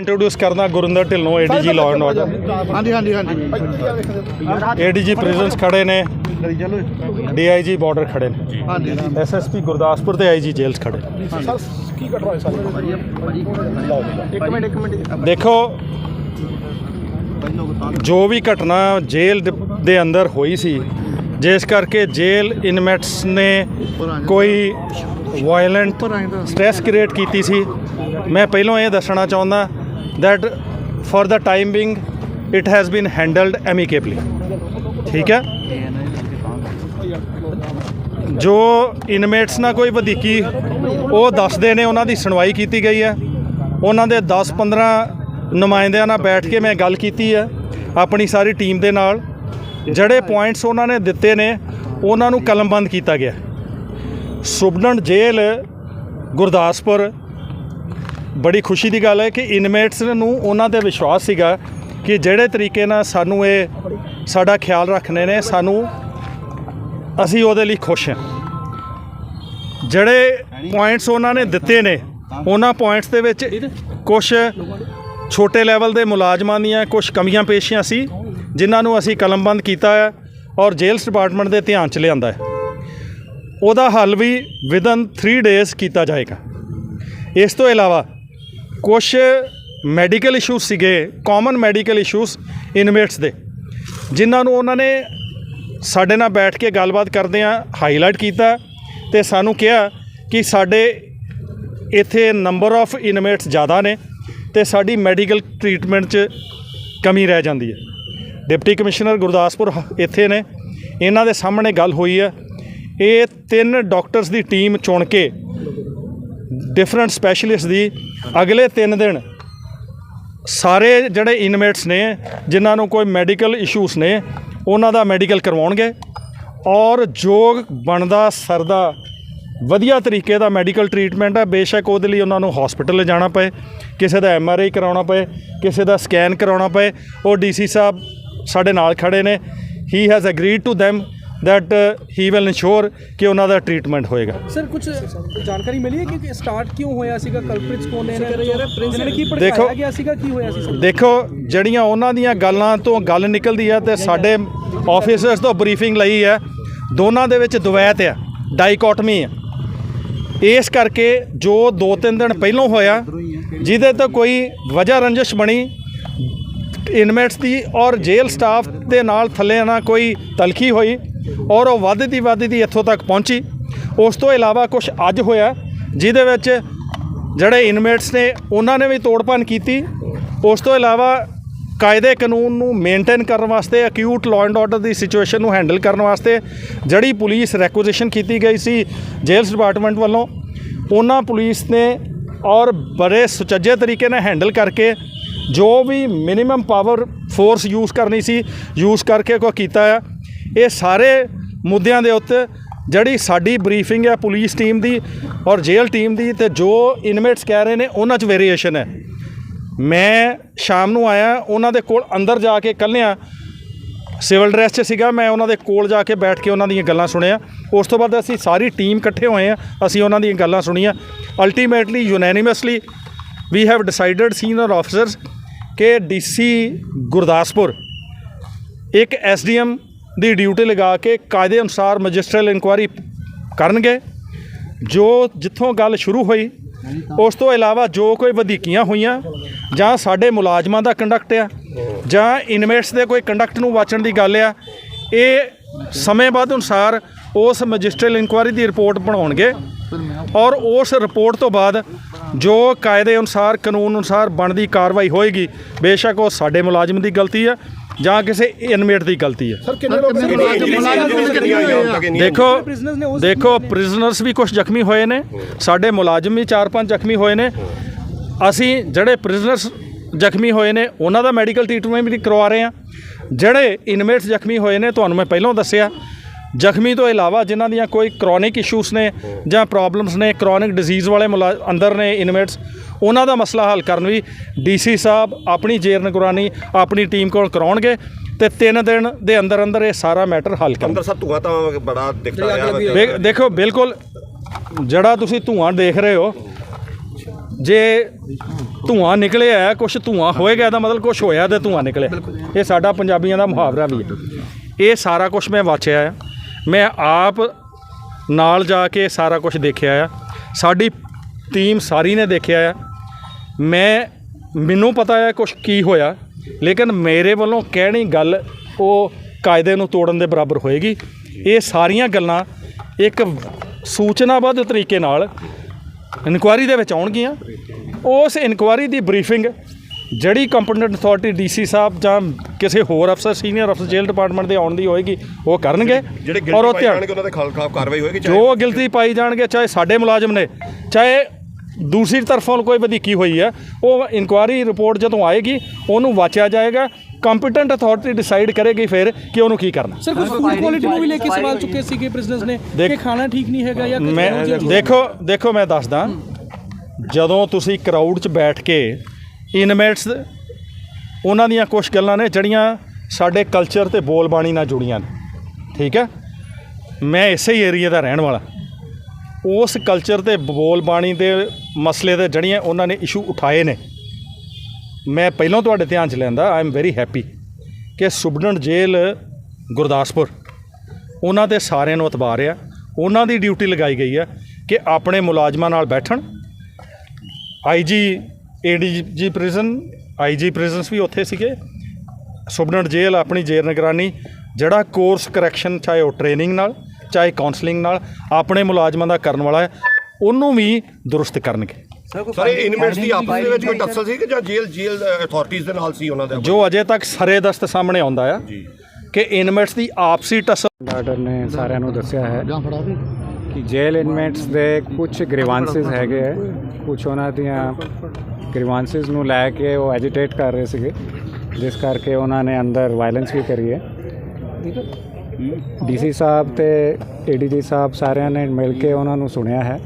Introduce ਕਰਨਾ Gurinder Dhillon ADG law and order ਹਾਂਜੀ ਹਾਂਜੀ ਹਾਂਜੀ। ਏਡੀਜੀ ਪ੍ਰਿਜ਼ਨਸ ਖੜੇ ਨੇ। ਡੀਆਈਜੀ ਬਾਰਡਰ ਖੜੇ ਨੇ। ਹਾਂਜੀ ਐਸਐਸਪੀ ਗੁਰਦਾਸਪੁਰ ਤੇ ਆਈਜੀ ਜੇਲ੍ਹ ਖੜੇ ਨੇ। ਇੱਕ ਮਿੰਟ ਇੱਕ ਮਿੰਟ। ਦੇਖੋ ਜੋ ਵੀ ਘਟਨਾ ਜੇਲ੍ਹ ਦ- ਦੇ ਅੰਦਰ ਹੋਈ ਸੀ ਜਿਸ ਕਰਕੇ ਜੇਲ੍ਹ ਇਨਮੇਟਸ ਨੇ ਕੋਈ ਵਾਇਲੈਂਟ ਸਟ੍ਰੈਸ ਕ੍ਰੀਏਟ ਕੀਤੀ ਸੀ। ਮੈਂ ਪਹਿਲਾਂ ਇਹ ਦੱਸਣਾ ਚਾਹੁੰਦਾ that for the time being, it has been handled amicably. ਠੀਕ ਹੈ ਜੋ ਇਨਮੇਟਸ ਨਾਲ ਕੋਈ ਵਧੀਕੀ ਉਹ ਦੱਸਦੇ ਨੇ ਉਹਨਾਂ ਦੀ ਸੁਣਵਾਈ ਕੀਤੀ ਗਈ ਹੈ ਉਹਨਾਂ ਦੇ 10-15 ਨੁਮਾਇੰਦਿਆਂ ਨਾਲ ਬੈਠ ਕੇ ਮੈਂ ਗੱਲ ਕੀਤੀ ਹੈ ਆਪਣੀ ਸਾਰੀ ਟੀਮ ਦੇ ਨਾਲ ਜਿਹੜੇ ਪੁਆਇੰਟਸ ਉਹਨਾਂ ਨੇ ਦਿੱਤੇ ਨੇ ਉਹਨਾਂ ਨੂੰ ਕਲਮਬੰਦ ਕੀਤਾ ਗਿਆ ਸੁਬਨੰਡ ਜੇਲ੍ਹ ਗੁਰਦਾਸਪੁਰ ਬੜੀ ਖੁਸ਼ੀ ਦੀ ਗੱਲ ਹੈ ਕਿ ਇਨਮੇਟਸ ਨੂੰ ਉਹਨਾਂ ਤੇ ਵਿਸ਼ਵਾਸ ਸੀਗਾ ਕਿ ਜਿਹੜੇ ਤਰੀਕੇ ਨਾਲ ਸਾਨੂੰ ਇਹ ਸਾਡਾ ਖਿਆਲ ਰੱਖਣੇ ਨੇ, ਸਾਨੂੰ ਅਸੀਂ ਉਹਦੇ ਲਈ ਖੁਸ਼ ਹਾਂ। ਜਿਹੜੇ ਪੁਆਇੰਟਸ ਉਹਨਾਂ ਨੇ ਦਿੱਤੇ ਨੇ, ਉਹਨਾਂ ਪੁਆਇੰਟਸ ਦੇ ਵਿੱਚ ਕੁਝ ਛੋਟੇ ਲੈਵਲ ਦੇ ਮੁਲਾਜ਼ਮਾਂ ਦੀਆਂ ਕੁਝ ਕਮੀਆਂ ਪੇਸ਼ੀਆਂ ਸੀ, ਜਿਨ੍ਹਾਂ ਨੂੰ ਅਸੀਂ ਕਲਮਬੰਦ ਕੀਤਾ ਹੈ ਔਰ ਜੇਲਸ ਡਿਪਾਰਟਮੈਂਟ ਦੇ ਧਿਆਨ 'ਚ ਲਿਆਂਦਾ ਹੈ। ਉਹਦਾ ਹੱਲ ਵੀ ਵਿਦਨ 3 ਡੇਜ਼ ਕੀਤਾ ਜਾਏਗਾ। ਇਸ ਤੋਂ ਇਲਾਵਾ ਕੁਝ ਮੈਡੀਕਲ ਇਸ਼ੂਸ ਸੀਗੇ ਕਾਮਨ ਮੈਡੀਕਲ ਇਸ਼ੂਸ ਇਨਮੇਟਸ ਦੇ, ਜਿਨ੍ਹਾਂ ਨੂੰ ਉਹਨਾਂ ਨੇ ਸਾਡੇ ਨਾਲ ਬੈਠ ਕੇ ਗੱਲਬਾਤ ਕਰਦੇ ਆ ਹਾਈਲਾਈਟ ਕੀਤਾ ਤੇ ਸਾਨੂੰ ਕਿਹਾ ਕਿ ਸਾਡੇ ਇੱਥੇ ਨੰਬਰ ਆਫ ਇਨਮੇਟਸ ਜ਼ਿਆਦਾ ਨੇ ਤੇ ਸਾਡੀ ਮੈਡੀਕਲ ਟ੍ਰੀਟਮੈਂਟ 'ਚ ਕਮੀ ਰਹਿ ਜਾਂਦੀ ਹੈ। ਡਿਪਟੀ ਕਮਿਸ਼ਨਰ ਗੁਰਦਾਸਪੁਰ ਹ- ਇੱਥੇ ਨੇ, ਇਹਨਾਂ ਦੇ ਸਾਹਮਣੇ ਗੱਲ ਹੋਈ ਹੈ। ਇਹ ਤਿੰਨ ਡਾਕਟਰਸ ਦੀ ਟੀਮ ਚੁਣ ਕੇ ਡਿਫਰੈਂਟ ਸਪੈਸ਼ਲਿਸਟ ਦੀ ਅਗਲੇ 3 ਦਿਨ ਸਾਰੇ ਜਿਹੜੇ ਇਨਮੇਟਸ ਨੇ, ਜਿਨ੍ਹਾਂ ਨੂੰ ਕੋਈ ਮੈਡੀਕਲ ਇਸ਼ੂਸ ਨੇ, ਉਹਨਾਂ ਦਾ ਮੈਡੀਕਲ ਕਰਵਾਉਣਗੇ ਔਰ ਜੋ ਬਣਦਾ ਸਰਦਾ ਵਧੀਆ ਤਰੀਕੇ ਦਾ ਮੈਡੀਕਲ ਟ੍ਰੀਟਮੈਂਟ ਹੈ, ਬੇਸ਼ੱਕ ਉਹਦੇ ਲਈ ਉਹਨਾਂ ਨੂੰ ਹਸਪੀਟਲ ਲਿਜਾਣਾ ਪਏ, ਕਿਸੇ ਦਾ ਐਮਆਰਆਈ ਕਰਾਉਣਾ ਪਏ, ਕਿਸੇ ਦਾ ਸਕੈਨ ਕਰਾਉਣਾ ਪਏ, ਉਹ ਡੀਸੀ ਸਾਹਿਬ ਸਾਡੇ ਨਾਲ ਖੜੇ ਨੇ he has agreed to them that he will ensure ਕਿ ਉਹਨਾਂ ਦਾ ਟ੍ਰੀਟਮੈਂਟ ਹੋਏਗਾ ਸਰ ਕੁਝ ਜਾਣਕਾਰੀ ਮਿਲੀ ਹੈ ਕਿ ਸਟਾਰਟ ਕਿਉਂ ਹੋਇਆ ਸੀਗਾ ਕਲਪ੍ਰਿਟਸ ਕੌਣ ਨੇ ਇਹਨਾਂ ਨੇ ਕੀ ਦੇਖੋ- ਭੜਕਾਇਆ ਗਿਆ ਸੀਗਾ ਕੀ ਹੋਇਆ ਸੀ ਸਰ ਦੇਖੋ ਜਿਹੜੀਆਂ ਉਹਨਾਂ ਦੀਆਂ ਗੱਲਾਂ ਤੋਂ ਗੱਲ ਨਿਕਲਦੀ ਹੈ ਤੇ ਸਾਡੇ ਆਫੀਸਰਸ ਤੋਂ ਬਰੀਫਿੰਗ ਲਈ ਹੈ ਦੋਨਾਂ ਦੇ ਵਿੱਚ ਦੁਵੈਤ ਆ ਡਾਈਕੋਟਮੀ ਹੈ ਇਸ ਕਰਕੇ ਜੋ 2-3 ਦਿਨ ਪਹਿਲਾਂ ਹੋਇਆ ਜਿਹਦੇ ਤੋਂ ਕੋਈ ਵਜ੍ਹਾ ਰੰਜਿਸ਼ ਬਣੀ ਇਨਮੇਟਸ ਦੀ ਔਰ ਜੇਲ੍ਹ ਸਟਾਫ ਦੇ ਨਾਲ ਥੱਲੇ ਨਾ ਕੋਈ ਤਲਖੀ ਹੋਈ ਔਰ ਉਹ ਵੱਧਦੀ ਵੱਧਦੀ ਇੱਥੋਂ ਤੱਕ ਪਹੁੰਚੀ। ਉਸ ਤੋਂ ਇਲਾਵਾ ਕੁਝ ਅੱਜ ਹੋਇਆ, ਜਿਹਦੇ ਵਿੱਚ ਜਿਹੜੇ ਇਨਮੇਟਸ ਨੇ, ਉਹਨਾਂ ਨੇ ਵੀ ਤੋੜਪਾਨ ਕੀਤੀ। ਉਸ ਤੋਂ ਇਲਾਵਾ ਕਾਇਦੇ ਕਾਨੂੰਨ ਨੂੰ ਮੇਨਟੇਨ ਕਰਨ ਵਾਸਤੇ ਅਕਿਊਟ ਲਾਅ ਐਂਡ ਆਰਡਰ ਦੀ ਸਿਚੁਏਸ਼ਨ ਨੂੰ ਹੈਂਡਲ ਕਰਨ ਵਾਸਤੇ ਜਿਹੜੀ ਪੁਲਿਸ ਰੈਕੁਜੀਸ਼ਨ ਕੀਤੀ ਗਈ ਸੀ ਜੇਲਸ ਡਿਪਾਰਟਮੈਂਟ ਵੱਲੋਂ, ਉਹਨਾਂ ਪੁਲਿਸ ਨੇ ਔਰ ਬੜੇ ਸੁਚੱਜੇ ਤਰੀਕੇ ਨਾਲ ਹੈਂਡਲ ਕਰਕੇ ਜੋ ਵੀ ਮਿਨੀਮਮ ਪਾਵਰ ਫੋਰਸ ਯੂਜ਼ ਕਰਨੀ ਸੀ ਯੂਜ਼ ਕਰਕੇ ਕੋ ਕੀਤਾ ਆ। ਇਹ ਸਾਰੇ ਮੁੱਦਿਆਂ ਦੇ ਉੱਤੇ ਜਿਹੜੀ ਸਾਡੀ ਬਰੀਫਿੰਗ ਹੈ ਪੁਲਿਸ ਟੀਮ ਦੀ ਔਰ ਜੇਲ੍ਹ ਟੀਮ ਦੀ ਤੇ ਜੋ ਇਨਮੇਟਸ ਕਹਿ ਰਹੇ ਨੇ ਉਹਨਾਂ 'ਚ ਵੇਰੀਏਸ਼ਨ ਹੈ। ਮੈਂ ਸ਼ਾਮ ਨੂੰ ਆਇਆ, ਉਹਨਾਂ ਦੇ ਕੋਲ ਅੰਦਰ ਜਾ ਕੇ ਕੱਲਿਆਂ ਸਿਵਲ ਡਰੈਸ 'ਚ ਸੀਗਾ, ਮੈਂ ਉਹਨਾਂ ਦੇ ਕੋਲ ਜਾ ਕੇ ਬੈਠ ਕੇ ਉਹਨਾਂ ਦੀਆਂ ਗੱਲਾਂ ਸੁਣਿਆ। ਉਸ ਤੋਂ ਬਾਅਦ ਅਸੀਂ ਸਾਰੀ ਟੀਮ ਇਕੱਠੇ ਹੋਏ ਆ ਅਸੀਂ ਉਹਨਾਂ ਦੀਆਂ ਗੱਲਾਂ ਸੁਣੀਆਂ। Ultimately unanimously we have decided senior officers ਕਿ ਡੀਸੀ ਗੁਰਦਾਸਪੁਰ, ਇੱਕ ਐਸਡੀਐਮ ਦੀ ਡਿਊਟੀ ਲਗਾ ਕੇ ਕਾਇਦੇ ਅਨੁਸਾਰ ਮੈਜਿਸਟਰਲ ਇਨਕੁਆਇਰੀ ਕਰਨਗੇ। ਜੋ ਜਿੱਥੋਂ ਗੱਲ ਸ਼ੁਰੂ ਹੋਈ, ਉਸ ਤੋਂ ਇਲਾਵਾ ਜੋ ਕੋਈ ਵਧੀਕੀਆਂ ਹੋਈਆਂ, ਜਾਂ ਸਾਡੇ ਮੁਲਾਜ਼ਮਾਂ ਦਾ ਕੰਡਕਟ ਆ, ਜਾਂ ਇਨਵੇਟਸ ਦੇ ਕੋਈ ਕੰਡਕਟ ਨੂੰ ਵਾਚਣ ਦੀ ਗੱਲ ਆ, ਇਹ ਸਮੇਂ ਬਾਅਦ ਅਨੁਸਾਰ ਉਸ ਮੈਜਿਸਟਰਲ ਇਨਕੁਆਇਰੀ ਦੀ ਰਿਪੋਰਟ ਬਣਾਉਣਗੇ ਔਰ ਉਸ ਰਿਪੋਰਟ ਤੋਂ ਬਾਅਦ ਜੋ ਕਾਇਦੇ ਅਨੁਸਾਰ ਕਾਨੂੰਨ ਅਨੁਸਾਰ ਬਣਦੀ ਕਾਰਵਾਈ ਹੋਏਗੀ, ਬੇਸ਼ੱਕ ਉਹ ਸਾਡੇ ਮੁਲਾਜ਼ਮ ਦੀ ਗਲਤੀ ਹੈ ਜਾਂ ਕਿਸੇ ਇਨਮੇਟ ਦੀ ਗਲਤੀ ਹੈ। ਸਰ ਕਿੰਨੇ ਲੋਕ ਦੇਖੋ ਦੇਖੋ ਪ੍ਰਿਜ਼ਨਰਸ ਵੀ ਕੁਝ ਜ਼ਖਮੀ ਹੋਏ ਨੇ। ਸਾਡੇ ਮੁਲਾਜ਼ਮ ਵੀ 4-5 ਜ਼ਖਮੀ ਹੋਏ ਨੇ। ਅਸੀਂ ਜਿਹੜੇ ਪ੍ਰਿਜ਼ਨਰਸ ਜ਼ਖਮੀ ਹੋਏ ਨੇ ਉਹਨਾਂ ਦਾ ਮੈਡੀਕਲ ਟ੍ਰੀਟਮੈਂਟ ਵੀ ਕਰਵਾ ਰਹੇ ਹਾਂ। ਜਿਹੜੇ ਇਨਮੇਟਸ ਜ਼ਖਮੀ ਹੋਏ ਨੇ ਤੁਹਾਨੂੰ ਮੈਂ ਪਹਿਲਾਂ ਦੱਸਿਆ। ਜ਼ਖਮੀ ਤੋਂ ਇਲਾਵਾ ਜਿਨ੍ਹਾਂ ਦੀਆਂ ਕੋਈ ਕ੍ਰੋਨਿਕ ਇਸ਼ੂਸ ਨੇ ਜਾਂ ਪ੍ਰੋਬਲਮਸ ਨੇ ਕ੍ਰੋਨਿਕ ਡਿਜ਼ੀਜ਼ ਵਾਲੇ ਮੁਲਾ- ਅੰਦਰ ਨੇ ਇਨਮੇਟਸ ਉਹਨਾਂ ਦਾ ਮਸਲਾ ਹੱਲ ਕਰਨ ਵੀ ਡੀਸੀ ਸਾਹਿਬ ਆਪਣੀ ਜੇਰ ਨਿਗਰਾਨੀ ਆਪਣੀ ਟੀਮ ਕੋਲ ਕਰਾਉਣਗੇ ਤੇ 3 ਦਿਨ ਦੇ ਅੰਦਰ ਅੰਦਰ ਇਹ ਸਾਰਾ ਮੈਟਰ ਹੱਲ ਕਰਨਗੇ। ਅੰਦਰ ਸਰ ਧੂਆ ਤਾਂ ਬੜਾ ਦਿਖਦਾ ਰਿਹਾ ਦੇਖੋ ਬਿਲਕੁਲ ਜਿਹੜਾ ਤੁਸੀਂ ਧੂਆਂ ਦੇਖ ਰਹੇ ਹੋ ਜੇ ਧੂਆਂ ਨਿਕਲਿਆ ਹੈ ਕੁਝ ਧੂਆਂ ਹੋਏਗਾ ਇਹਦਾ ਮਤਲਬ ਕੁਝ ਹੋਇਆ ਤੇ ਧੂਆਂ ਨਿਕਲਿਆ। ਇਹ ਸਾਡਾ ਪੰਜਾਬੀਆਂ ਦਾ ਮੁਹਾਵਰਾ ਵੀ ਹੈ। ਇਹ ਸਾਰਾ ਕੁਝ ਮੈਂ ਵਾਚਿਆ ਹੈ ਮੈਂ ਆਪ ਨਾਲ ਜਾ ਕੇ ਸਾਰਾ ਕੁਝ ਦੇਖਿਆ ਆ। ਸਾਡੀ ਟੀਮ ਸਾਰੀ ਨੇ ਦੇਖਿਆ ਆ। ਮੈਂ ਮੈਨੂੰ ਪਤਾ ਹੈ ਕੁਝ ਕੀ ਹੋਇਆ ਲੇਕਿਨ ਮੇਰੇ ਵੱਲੋਂ ਕਹਿਣੀ ਗੱਲ ਉਹ ਕਾਇਦੇ ਨੂੰ ਤੋੜਨ ਦੇ ਬਰਾਬਰ ਹੋਏਗੀ। ਇਹ ਸਾਰੀਆਂ ਗੱਲਾਂ ਇੱਕ ਸੂਚਨਾਬੱਧ ਤਰੀਕੇ ਨਾਲ ਇਨਕੁਆਇਰੀ ਦੇ ਵਿੱਚ ਆਉਣਗੀਆਂ। ਉਸ ਇਨਕੁਆਇਰੀ ਦੀ ਬਰੀਫਿੰਗ ਜਿਹੜੀ ਕੰਪੀਟੈਂਟ ਅਥਾਰਟੀ ਡੀਸੀ ਸਾਹਿਬ ਜਾਂ ਕਿਸੇ ਹੋਰ ਅਫਸਰ ਸੀਨੀਅਰ ਅਫਸਰ ਜੇਲ੍ਹ ਡਿਪਾਰਟਮੈਂਟ ਦੇ ਆਉਣ ਦੀ ਹੋਏਗੀ ਉਹ ਕਰਨਗੇ। ਜਿਹੜੇ ਔਰ ਉਹ ਧਿਆਨ ਉਹਨਾਂ ਦੇ ਖਿਲਾਫ ਕਾਰਵਾਈ ਹੋਏਗੀ ਚਾਹੇ ਜੋ ਗਿਲਤੀ ਪਾਈ ਜਾਣਗੇ ਚਾਹੇ ਸਾਡੇ ਮੁਲਾਜ਼ਮ ਨੇ ਚਾਹੇ ਦੂਸਰੀ ਤਰਫੋਂ ਕੋਈ ਵਧੀਕੀ ਹੋਈ ਹੈ ਉਹ ਇਨਕੁਆਇਰੀ ਰਿਪੋਰਟ ਜਦੋਂ ਆਏਗੀ ਉਹਨੂੰ ਵਾਚਿਆ ਜਾਏਗਾ ਕੰਪੀਟੈਂਟ ਅਥਾਰਟੀ ਡਿਸਾਈਡ ਕਰੇਗੀ ਫਿਰ ਕਿ ਉਹਨੂੰ ਕੀ ਕਰਨਾ। ਸਰ ਕੁਝ ਫੂਡ ਕੁਆਲਿਟੀ ਨੂੰ ਵੀ ਲੈ ਕੇ ਸਵਾਲ ਚੁੱਕੇ ਸੀਗੇ ਪ੍ਰਿਜ਼ਨਰਸ ਨੇ ਕਿ ਖਾਣਾ ਠੀਕ ਨਹੀਂ ਹੈਗਾ ਜਾਂ ਕੁਝ ਮੈਂ। ਦੇਖੋ ਦੇਖੋ ਮੈਂ ਦੱਸਦਾ ਜਦੋਂ ਤੁਸੀਂ ਕਰਾਊਡ 'ਚ ਬੈਠ ਕੇ ਇਨਮੇਟਸ ਉਹਨਾਂ ਦੀਆਂ ਕੁਝ ਗੱਲਾਂ ਨੇ ਜਿਹੜੀਆਂ ਸਾਡੇ ਕਲਚਰ ਤੇ ਬੋਲ ਬਾਣੀ ਨਾਲ ਜੁੜੀਆਂ ਨੇ ਠੀਕ ਹੈ? ਮੈਂ ਇਸੇ ਹੀ ਏਰੀਆ ਦਾ ਰਹਿਣ ਵਾਲਾ। ਉਸ ਕਲਚਰ ਤੇ ਬੋਲ ਬਾਣੀ ਦੇ ਮਸਲੇ ਦੇ ਜਿਹੜੀਆਂ ਉਹਨਾਂ ਨੇ ਇਸ਼ੂ ਉਠਾਏ ਨੇ, ਮੈਂ ਪਹਿਲਾਂ ਤੁਹਾਡੇ ਧਿਆਨ 'ਚ ਲੈਂਦਾ ਆਈ ਐਮ ਵੈਰੀ ਹੈਪੀ ਕਿ ਸੁਬਡਨ ਜੇਲ੍ਹ ਗੁਰਦਾਸਪੁਰ, ਉਹਨਾਂ ਦੇ ਸਾਰਿਆਂ ਨੂੰ ਇਤਬਾਰ ਆ, ਉਹਨਾਂ ਦੀ ਡਿਊਟੀ ਲਗਾਈ ਗਈ ਆ ਕਿ ਆਪਣੇ ਮੁਲਾਜ਼ਮਾਂ ਨਾਲ ਬੈਠਣ। IG ADG prison IG prisons ਵੀ ਉੱਥੇ ਸੀਗੇ। ਸੁਬਨਟ ਜੇਲ੍ਹ ਆਪਣੀ ਜੇਲ੍ਹ ਨਿਗਰਾਨੀ, ਜਿਹੜਾ ਕੋਰਸ ਕਰੈਕਸ਼ਨ ਚਾਹੇ ਉਹ ਟ੍ਰੇਨਿੰਗ ਨਾਲ ਚਾਹੇ ਕਾਉਂਸਲਿੰਗ ਨਾਲ ਆਪਣੇ ਮੁਲਾਜ਼ਮਾਂ ਦਾ ਕਰਨ ਵਾਲਾ ਹੈ ਉਹਨੂੰ ਵੀ ਦੁਰਸਤ ਕਰਨਗੇ। ਸਰ ਇਹ ਇਨਮੇਟਸ ਦੀ ਆਪਸ ਦੇ ਵਿੱਚ ਕੋਈ ਟੱਸਲ ਸੀ ਕਿ ਜਾਂ ਜੇਲ੍ਹ ਜੇਲ੍ਹ ਅਥਾਰਟੀਆਂ ਦੇ ਨਾਲ ਸੀ ਉਹਨਾਂ ਦਾ? ਜੋ ਅਜੇ ਤੱਕ ਸਰੇ ਦਸਤ ਸਾਹਮਣੇ ਆਉਂਦਾ ਆ ਕਿ ਇਨਮੇਟਸ ਦੀ ਆਪਸੀ ਟਸਲ ਆਰਡਰ ਨੇ ਸਾਰਿਆਂ ਨੂੰ ਦੱਸਿਆ ਹੈ ਕਿ ਜੇਲ ਇਨਮੇਟਸ ਦੇ ਕੁਝ ਗ੍ਰੀਵਾਂਸਸ ਹੈਗੇ ਹੈ ਕੁਝ ਉਹਨਾਂ ਦੀਆਂ ਗ੍ਰੀਵਾਂਸਸ ਨੂੰ ਲੈ ਕੇ ਉਹ ਐਜੀਟੇਟ ਕਰ ਰਹੇ ਸੀਗੇ ਜਿਸ ਕਰਕੇ ਉਹਨਾਂ ਨੇ ਅੰਦਰ ਵਾਇਲੈਂਸ ਵੀ ਕਰੀ ਹੈ। ਡੀਸੀ ਸਾਹਿਬ ਤੇ ਏਡੀਜੀ ਸਾਹਿਬ ਸਾਰਿਆਂ ਨੇ ਮਿਲ ਕੇ ਉਹਨਾਂ ਨੂੰ ਸੁਣਿਆ ਹੈ।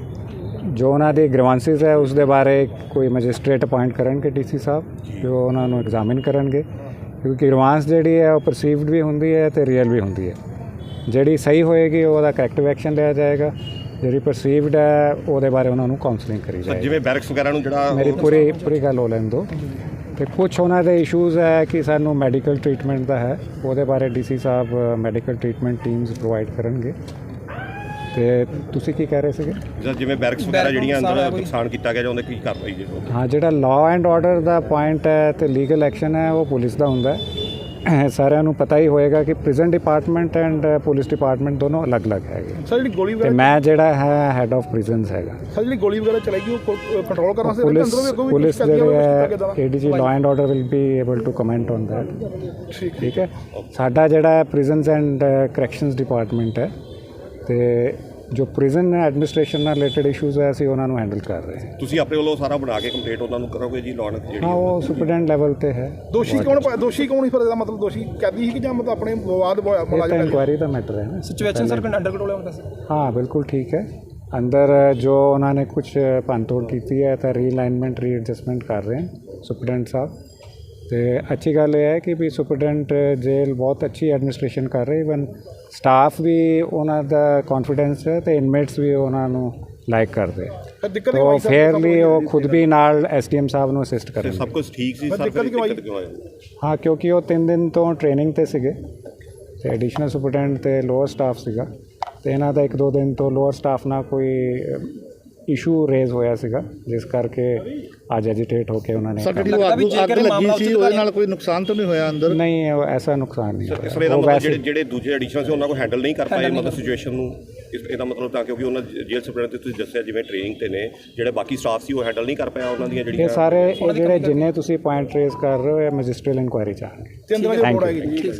ਜੋ ਉਹਨਾਂ ਦੇ ਗ੍ਰੀਵਾਂਸਸ ਹੈ ਉਸ ਦੇ ਬਾਰੇ ਕੋਈ ਮੈਜਿਸਟ੍ਰੇਟ ਅਪਾਇੰਟ ਕਰਨਗੇ ਡੀਸੀ ਸਾਹਿਬ ਜੋ ਉਹਨਾਂ ਨੂੰ ਐਗਜ਼ਾਮਿਨ ਕਰਨਗੇ। ਕਿਉਂਕਿ ਗ੍ਰੀਵਾਂਸ ਜਿਹੜੀ ਹੈ ਉਹ ਪਰਸੀਵਡ ਵੀ ਹੁੰਦੀ ਹੈ ਤੇ ਰੀਅਲ ਵੀ ਹੁੰਦੀ ਹੈ। ਜਿਹੜੀ ਸਹੀ ਹੋਏਗੀ ਉਹਦਾ ਕਰੈਕਟਿਵ ਐਕਸ਼ਨ ਲਿਆ ਜਾਏਗਾ। ਜਿਹੜੀ ਪਰਸੀਵਡ ਹੈ ਉਹਦੇ ਬਾਰੇ ਉਹਨਾਂ ਨੂੰ ਕਾਉਂਸਲਿੰਗ ਕਰੀ ਜਾਏਗੀ। ਜਿਵੇਂ ਬੈਰਕਸ ਵਗੈਰਾ ਨੂੰ ਜਿਹੜਾ ਮੇਰੀ ਪੂਰੀ ਪੂਰੀ ਗੱਲ ਹੋ ਲੈਣ ਦਿਓ। ਤੇ ਕੁਝ ਉਹਨਾਂ ਦੇ ਇਸ਼ੂਜ਼ ਹੈ ਕਿ ਸਾਨੂੰ ਮੈਡੀਕਲ ਟ੍ਰੀਟਮੈਂਟ ਦਾ ਹੈ। ਉਹਦੇ ਬਾਰੇ ਡੀਸੀ ਸਾਹਿਬ ਮੈਡੀਕਲ ਟ੍ਰੀਟਮੈਂਟ ਟੀਮਸ ਪ੍ਰੋਵਾਈਡ ਕਰਨਗੇ। ਤੇ ਤੁਸੀਂ ਕੀ ਕਹਿ ਰਹੇ ਸੀਗੇ? ਜਿਵੇਂ ਬੈਰਕਸ ਵਗੈਰਾ ਜਿਹੜੀਆਂ ਅੰਦਰ ਨੁਕਸਾਨ ਕੀਤਾ ਗਿਆ ਜਾਂ ਉਹਦੇ ਕੀ ਕਾਰਵਾਈ ਜੀ ਹਾਂ ਜਿਹੜਾ ਲਾਅ ਐਂਡ ਆਰਡਰ ਦਾ ਪੁਆਇੰਟ ਹੈ ਤੇ ਲੀਗਲ ਐਕਸ਼ਨ ਹੈ ਉਹ ਪੁਲਿਸ ਦਾ ਹੁੰਦਾ ਹੈ। ਸਾਰਿਆਂ ਨੂੰ ਪਤਾ ਹੀ ਹੋਏਗਾ ਕਿ prison department and police department ਦੋਨੋਂ ਅਲੱਗ-ਅਲੱਗ ਹੈਗੇ। ਸਰ ਜਿਹੜੀ ਗੋਲੀ ਤੇ ਵਗੈਰਾ ਮੈਂ ਜਿਹੜਾ ਹੈ ਹੈਡ ਆਫ ਪ੍ਰਿਜ਼ਨਸ ਹੈਗਾ। ਸਰ ਜਿਹੜੀ ਗੋਲੀ ਵਗੈਰਾ ਚਲਾਈ ਉਹ ਕੰਟਰੋਲ ਕਰਨ ਵਾਸਤੇ ਪੁਲਿਸ ਅੰਦਰੋਂ ਵੀ ਅੱਗੋਂ ਵੀ ਪੁਲਿਸ ਕੁਛ ਕਰਦੀ ਜਿਹੜੇ ਹੈ ADG law and order will be able to comment on that ਠੀਕ। ਹੈ? ਸਾਡਾ ਜਿਹੜਾ ਪ੍ਰਿਜ਼ਨਸ ਐਂਡ ਕਰੈਕਸ਼ਨਸ ਡਿਪਾਰਟਮੈਂਟ ਹੈ। ਤੇ ਜੋ ਪ੍ਰਿਜ਼ਨ ਐਡਮਿਨਿਸਟ੍ਰੇਸ਼ਨ ਨਾਲ ਰਿਲੇਟਡ ਇਸ਼ੂਜ਼ ਹੈ ਅਸੀਂ ਉਹਨਾਂ ਨੂੰ ਹੈਂਡਲ ਕਰ ਰਹੇ ਹਾਂ। ਤੁਸੀਂ ਆਪਣੇ ਵੱਲੋਂ ਸਾਰਾ ਬਣਾ ਕੇ ਕੰਪਲੀਟ ਉਹਨਾਂ ਨੂੰ ਕਰੋਗੇ ਜੀ ਲੋਨ ਜਿਹੜੀ ਹਾਂ ਉਹ ਸੁਪਰਡੈਂਟ ਲੈਵਲ ਤੇ ਹੈ। ਦੋਸ਼ੀ ਕੌਣ ਦੋਸ਼ੀ ਕੌਣ ਫਿਰ ਇਹਦਾ ਮਤਲਬ ਦੋਸ਼ੀ ਕੈਦੀ ਸੀ ਕਿ ਜਾਂ ਮਤਲਬ ਆਪਣੇ ਵਿਵਾਦ ਮੁਲਾਜ਼ਮ ਇਨਕੁਆਇਰੀ ਦਾ ਮੈਟਰ ਹੈ ਨਾ। ਸਿਚੁਏਸ਼ਨ ਸਰ ਅੰਡਰ ਕੰਟਰੋਲ ਹੈ ਹੁੰਦਾ ਹਾਂ ਬਿਲਕੁਲ ਠੀਕ ਹੈ। ਅੰਦਰ ਜੋ ਉਹਨਾਂ ਨੇ ਕੁਝ ਭੰਨਤੋੜ ਕੀਤੀ ਹੈ ਤਾਂ ਰੀਅਲਾਈਨਮੈਂਟ ਰੀਐਡਜਸਟਮੈਂਟ ਕਰ ਰਹੇ ਹਨ ਸੁਪਰਡੈਂਟ ਸਾਹਿਬ। ਤੇ ਅੱਛੀ ਗੱਲ ਇਹ ਹੈ ਕਿ ਵੀ ਸੁਪਰਡੈਂਟ ਜੇਲ੍ਹ ਬਹੁਤ ਅੱਛੀ ਐਡਮਿਨਿਸਟ੍ਰੇਸ਼ਨ ਕਰ ਰਹੇ ਇਵਨ ਸਟਾਫ ਵੀ ਉਹਨਾਂ ਦਾ ਕੌਨਫੀਡੈਂਸ ਹੈ ਤੇ ਇਨਮੇਟਸ ਵੀ ਉਹਨਾਂ ਨੂੰ ਲਾਈਕ ਕਰਦੇ। ਤੋ ਕਿਉਂ ਆਈ ਸਰ ਫੇਅਰਲੀ ਉਹ ਖੁਦ ਵੀ ਨਾਲ ਐਸਡੀਐਮ ਸਾਹਿਬ ਨੂੰ ਅਸਿਸਟ ਕਰਨਗੇ। ਸਭ ਕੁਝ ਠੀਕ ਸੀ ਸਰ ਹਾਂ ਕਿਉਂਕਿ ਉਹ 3 ਦਿਨ ਤੋਂ ਟ੍ਰੇਨਿੰਗ ਤੇ ਸੀਗੇ ਤੇ ਐਡੀਸ਼ਨਲ ਸੁਪਰਡੈਂਟ ਤੇ ਲੋਅਰ ਸਟਾਫ ਸੀਗਾ ਤੇ ਇਹਨਾਂ ਦਾ ਇੱਕ ਦੋ ਦਿਨ ਤੋਂ ਲੋਅਰ ਸਟਾਫ ਨਾਲ ਕੋਈ ਇਸ਼ੂ ਰੇਜ਼ ਹੋਇਆ ਸੀਗਾ ਜਿਸ ਕਰਕੇ ਅੱਜ ਐਜੀਟੇਟ ਹੋ ਕੇ ਉਹਨਾਂ ਨੇ ਜਿਹੜੀ ਉਹ ਅੱਗ ਅੱਗ ਲੱਗੀ ਸੀ ਉਹਦੇ ਨਾਲ ਕੋਈ ਨੁਕਸਾਨ ਤਾਂ ਨਹੀਂ ਹੋਇਆ ਅੰਦਰ? ਨਹੀਂ ਉਹ ਐਸਾ ਨੁਕਸਾਨ ਨਹੀਂ ਇਸ ਹੋਇਆ। ਵੇਲੇ ਦਾ ਉਹ ਮਤਲਬ ਜਿਹੜੇ ਜਿਹੜੇ ਦੂਜੇ ਐਡੀਸ਼ਨ ਸੀ ਉਹਨਾਂ ਕੋ ਹੈਂਡਲ ਨਹੀਂ ਕਰ ਪਾਏ ਮਤਲਬ ਸਿਚੁਏਸ਼ਨ ਨੂੰ। ਇਸ- ਇਹਦਾ ਮਤਲਬ ਤਾਂ ਕਿਉਂਕਿ ਉਹਨਾਂ ਜੇਲ੍ਹ ਸੁਪਰਡੈਂਟ ਤੇ ਤੁਸੀਂ ਦੱਸਿਆ ਜਿਵੇਂ ਟ੍ਰੇਨਿੰਗ ਤੇ ਨੇ ਜਿਹੜੇ ਬਾਕੀ ਸਟਾਫ ਸੀ ਉਹ ਹੈਂਡਲ ਨਹੀਂ ਕਰ ਪਾਇਆ ਉਹਨਾਂ ਦੀਆਂ ਇਹ ਜਿਹੜੀਆਂ ਸਾਰੇ ਇਹ ਜਿਹੜੇ ਜਿੰਨੇ ਤੁਸੀਂ ਪੁਆਇੰਟ ਰੇਜ਼ ਕਰ ਰਹੇ ਹੋ ਇਹ ਮੈਜਿਸਟਰੀਅਲ ਇਨਕੁਆਇਰੀ ਚ ਆਣਗੇ ਤੇ ਅੰਦਰ Thank ਰਿਪੋਰਟ. ਆਏਗੀ। ਜੀ